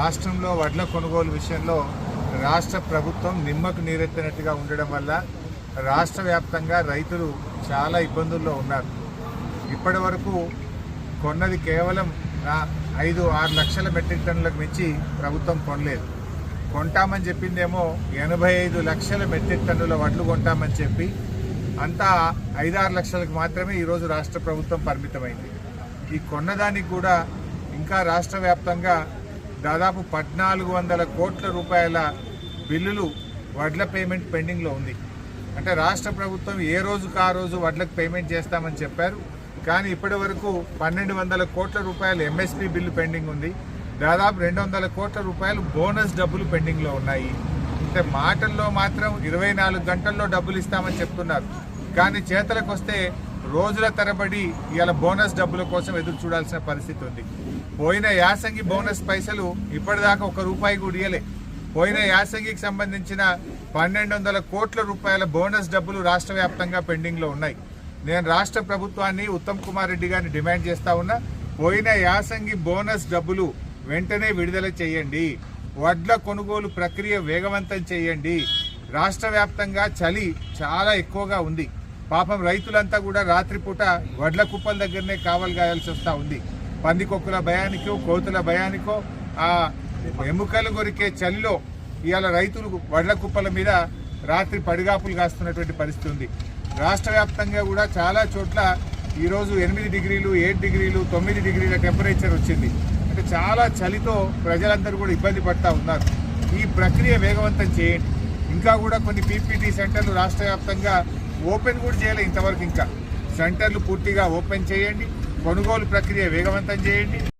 రాష్ట్రంలో వడ్ల కొనుగోలు విషయంలో రాష్ట్ర ప్రభుత్వం నిమ్మకు నీరెత్తినట్టుగా ఉండడం వల్ల రాష్ట్ర వ్యాప్తంగా రైతులు చాలా ఇబ్బందుల్లో ఉన్నారు. ఇప్పటి వరకు కొన్నది కేవలం ఐదు ఆరు లక్షల మెట్రిక్ టన్నులకు మించి ప్రభుత్వం కొనలేదు. కొంటామని చెప్పిందేమో ఎనభై ఐదు లక్షల మెట్రిక్ టన్నుల వడ్లు కొంటామని చెప్పి అంతా ఐదారు లక్షలకు మాత్రమే ఈరోజు రాష్ట్ర ప్రభుత్వం పరిమితమైంది. ఈ కొన్నదానికి కూడా ఇంకా రాష్ట్ర వ్యాప్తంగా దాదాపు పద్నాలుగు వందల కోట్ల రూపాయల బిల్లులు వడ్ల పేమెంట్ పెండింగ్లో ఉంది. అంటే రాష్ట్ర ప్రభుత్వం ఏ రోజుకు ఆ రోజు వడ్లకు పేమెంట్ చేస్తామని చెప్పారు. కానీ ఇప్పటి వరకు పన్నెండు వందల కోట్ల రూపాయలు ఎంఎస్పి బిల్లు పెండింగ్ ఉంది. దాదాపు రెండు వందల కోట్ల రూపాయలు బోనస్ డబ్బులు పెండింగ్లో ఉన్నాయి. అంటే మాటల్లో మాత్రం ఇరవై నాలుగు గంటల్లో డబ్బులు ఇస్తామని చెప్తున్నారు. కానీ చేతలకు వస్తే రోజుల తరబడి ఇవాళ బోనస్ డబ్బుల కోసం ఎదురు చూడాల్సిన పరిస్థితి ఉంది. పోయిన యాసంగి బోనస్ పైసలు ఇప్పటిదాకా ఒక రూపాయి కూడా ఇయ్యలే. పోయిన యాసంగికి సంబంధించిన పన్నెండు వందల కోట్ల రూపాయల బోనస్ డబ్బులు రాష్ట్ర వ్యాప్తంగా పెండింగ్లో ఉన్నాయి. నేను రాష్ట్ర ప్రభుత్వాన్ని ఉత్తమ్ కుమార్ రెడ్డి గారిని డిమాండ్ చేస్తా ఉన్నా పోయిన యాసంగి బోనస్ డబ్బులు వెంటనే విడుదల చేయండి. వడ్ల కొనుగోలు ప్రక్రియ వేగవంతం చేయండి. రాష్ట్ర చలి చాలా ఎక్కువగా ఉంది. పాపం రైతులంతా కూడా రాత్రిపూట వడ్ల కుప్పల దగ్గరనే కావలు గాయాల్సి వస్తూ ఉంది. పందికొక్కుల భయానికో కోతుల భయానికో ఆ ఎముకలు కొరికే చలిలో ఇవాళ రైతులు వడ్ల కుప్పల మీద రాత్రి పడిగాపులు కాస్తున్నటువంటి పరిస్థితి ఉంది. రాష్ట్ర వ్యాప్తంగా కూడా చాలా చోట్ల ఈరోజు ఎనిమిది డిగ్రీలు ఏడు డిగ్రీలు తొమ్మిది డిగ్రీల టెంపరేచర్ వచ్చింది. అంటే చాలా చలితో ప్రజలందరూ కూడా ఇబ్బంది పడతా ఉన్నారు. ఈ ప్రక్రియ వేగవంతం చేయండి. ఇంకా కూడా కొన్ని పీపీటీ సెంటర్లు రాష్ట్ర వ్యాప్తంగా ఓపెన్ కూడా చేయలేదు ఇంతవరకు ఇంకా. సెంటర్లు పూర్తిగా ఓపెన్ చేయండి. కొనుగోలు ప్రక్రియ వేగవంతం చేయండి.